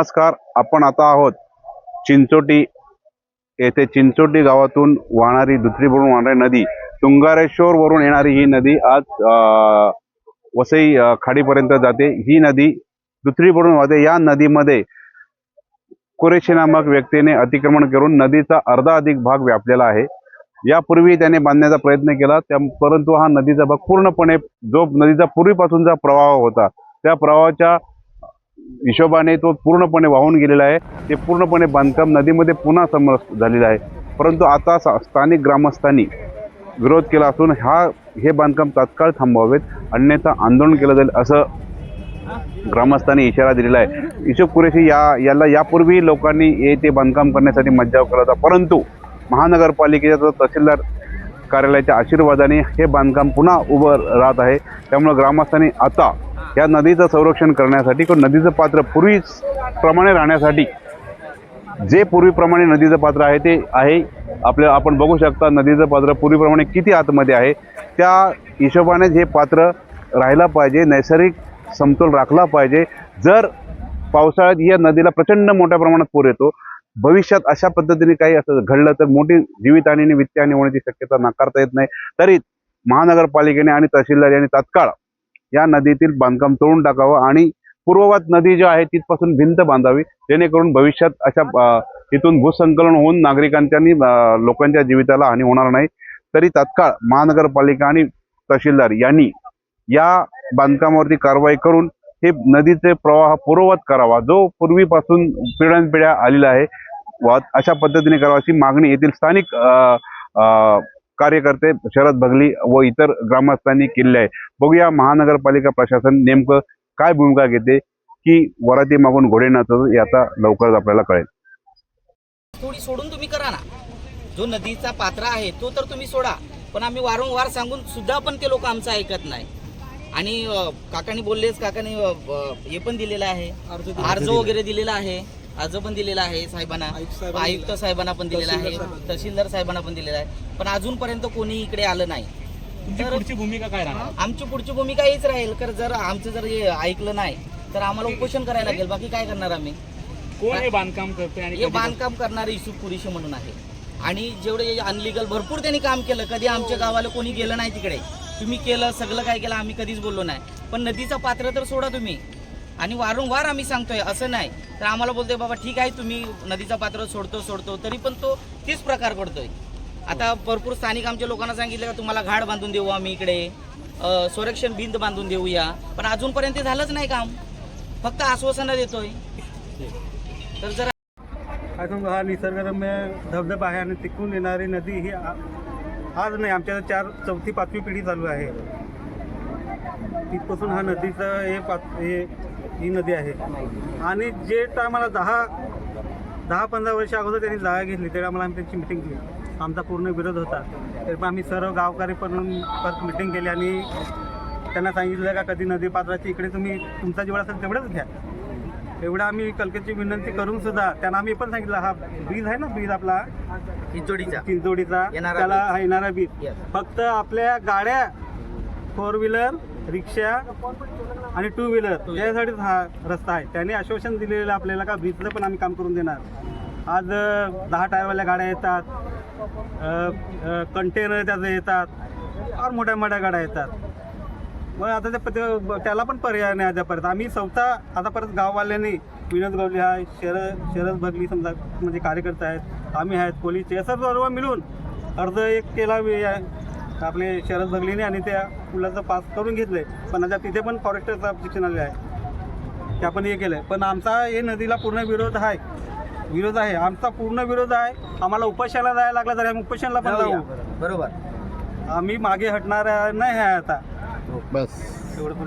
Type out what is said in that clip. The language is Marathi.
नमस्कार आपण आता आहोत चिंचोटी येथे चिंचोटी गावातून वाहणारी दुसरीवरून वाहणारी नदी तुंगारेश्वर वरून येणारी ही नदी आज वसई खाडीपर्यंत जाते. ही नदी दुसरीवरून वाहते. या नदीमध्ये कुरेशी नामक व्यक्तीने अतिक्रमण करून नदीचा अर्धा अधिक भाग व्यापलेला आहे. यापूर्वी त्याने बांधण्याचा प्रयत्न केला त्या परंतु हा नदीचा भाग पूर्णपणे जो नदीचा पूर्वीपासूनचा प्रवाह होता त्या प्रवाहाच्या हिशोबाने तो पूर्णपणे वाहून गेलेला आहे. ते पूर्णपणे बांधकाम नदीमध्ये पुन्हा समरस झालेलं आहे. परंतु आता सा- स्थानिक ग्रामस्थांनी विरोध केला असून हा हे बांधकाम तात्काळ थांबवावेत. अन्यथा आंदोलन केलं जाईल असं ग्रामस्थांनी इशारा दिलेला आहे. इशोक कुरेशी या याला यापूर्वी लोकांनी हे ते बांधकाम करण्यासाठी मज्जाव केला होता. परंतु महानगरपालिकेच्या तहसीलदार कार्यालयाच्या आशीर्वादाने हे बांधकाम पुन्हा उभं राहत आहे. त्यामुळे ग्रामस्थांनी आता या नदीचं संरक्षण करण्यासाठी किंवा नदीचं पात्र पूर्वी प्रमाणे राहण्यासाठी जे पूर्वीप्रमाणे नदीचं पात्र आहे ते आहे. आपल्या आपण बघू शकता नदीचं पात्र पूर्वीप्रमाणे किती आतमध्ये आहे. त्या हिशोबानेच हे पात्र राहायला पाहिजे नैसर्गिक समतोल राखला पाहिजे. जर पावसाळ्यात या नदीला प्रचंड मोठ्या प्रमाणात पूर येतो भविष्यात अशा पद्धतीने काही असं घडलं तर मोठी जीवितहानी आणि वित्तहानी होण्याची शक्यता नाकारता येत नाही. तरी महानगरपालिकेने आणि तहसीलदार यांनी तात्काळ या नदीतील बांधकाम तोडून टाकावं आणि पूर्ववत नदी जी आहे तिथपासून भिंत बांधावी जेणेकरून भविष्यात अशा तिथून इथून भूसंकलन होऊन नागरिकांच्या लोकांच्या जीविताला हानी होणार नाही. तरी तत्काळ महानगरपालिका आणि तहसीलदार यांनी या बांधकामावरती कारवाई करून हे नदीचे प्रवाह पूर्ववत करावा जो पूर्वीपासून पिढ्यानपिढ्या आलेला आहे. वा अशा पद्धतीने करावा अशी मागणी येथील स्थानिक अ, कार्यकर्ते शरद भगली व इतर ग्रामस्थांनी केलेली आहे. बघूया महानगरपालिका प्रशासन नेमकं काय भूमिका घेते की वराती मागून घोडे नाचत आता लवकरच आपल्याला कळेल. थोडी सोडून तुम्ही करा ना. जो नदीचा पात्र आहे तो तर तुम्ही सोडा. पण आम्ही वारंवार सांगून सुद्धा पण ते लोक आमचं ऐकत नाही. आणि काकांनी बोललेच काकांनी हे पण दिलेलं आहे. अर्ज वगैरे दिलेला आहे. अर्ज पण दिलेला आहे साहेबांना. आयुक्त साहेबांना पण दिलेला आहे. तहसीलदार साहेबांना. पण दिलेला आहे. पण अजूनपर्यंत कोणी इकडे आलं नाही. तर पुढची भूमिका काय राहणार? आमची पुढची भूमिका हीच राहील. तर जर आमचं जर हे ऐकलं नाही तर आम्हाला उपोषण करायला लागेल. बाकी काय करणार आम्ही? कोण हे बांधकाम करते आणि हे बांधकाम करणारे युसुफ कुरेशी म्हणून आहे. आणि जेवढे अनलिगल भरपूर त्यांनी काम केलं. कधी आमच्या गावाला कोणी गेलं नाही तिकडे. तुम्ही केलं सगळं काय केलं आम्ही कधीच बोललो नाही. पण नदीचं पात्र तर सोडा तुम्ही. आणि वारंवार आम्ही सांगतोय असं नाही. तर आम्हाला बोलतोय बाबा ठीक आहे तुम्ही नदीचा पात्र सोडतो सोडतो तरी पण तो तीच प्रकार करतोय आता भरपूर स्थानिक आमच्या लोकांना सांगितलं का तुम्हाला घाट बांधून देऊ आम्ही इकडे. संरक्षण भिंत बांधून देऊया. पण अजूनपर्यंत ते झालंच नाही काम. फक्त आश्वासनं देतोय. तर जर अजून हा निसर्गरम्य धबधबा आहे आणि तिकडून येणारी नदी ही आज नाही आमच्या चार चौथी पाचवी पिढी चालू आहे. तिथपासून हा नदीचं हे पाच हे ही नदी आहे. आणि जे टायमाला दहा दहा पंधरा वर्ष अगोदर त्यांनी जागा घेतली त्यावेळी आम्हाला आम्ही त्यांची मिटिंग केली. आमचा पूर्ण विरोध होता. तरी पण आम्ही सर्व गावकरी पण परत मिटिंग केली आणि त्यांना सांगितलं का कधी नदी पात्राची इकडे तुम्ही तुमचा जेवढा असेल तेवढंच घ्या. एवढं आम्ही कलकत्ती विनंती करून सुद्धा त्यांना आम्ही पण सांगितलं हा ब्रिज आहे ना ब्रिज आपला? चिंचोडीचा. चिंचोडीचा. त्याला. हा येणारा Yes. फक्त आपल्या गाड्या फोर व्हीलर रिक्षा आणि टू व्हीलर यासाठी हा रस्ता आहे. त्यांनी आश्वासन दिलेलं आपल्याला का ब्रिजचं पण आम्ही काम करून देणार. आज दहा टायरवाल्या गाड्या येतात. कंटेनर त्याचं येतात. फार मोठ्या मोठ्या गाड्या येतात. मग आता त्या प- त्याला पण पर्याय नाही आतापर्यंत आम्ही स्वतः आता परत गाववाल्यांनी विनोद गवली आहे शरद शरद भगली समजा म्हणजे कार्यकर्ते आहेत आम्ही आहेत पोलीस हे सर्व मिळून अर्ज एक केला आपले शरद भगलीने आणि त्या पुलाचं पास करून घेतलंय. पण आता तिथे पण फॉरेस्टरचं ऑब्जेक्शन आले आहे. ते आपण हे केलंय. पण आमचा हे नदीला पूर्ण विरोध आहे. विरोध आहे. आमचा पूर्ण विरोध आहे. आम्हाला उपाशाला जायला लागला तर आम्ही उपोषणाला पण जाऊ. बरोबर. आम्ही मागे हटणार नाही आहे आता. बस. एवढं पण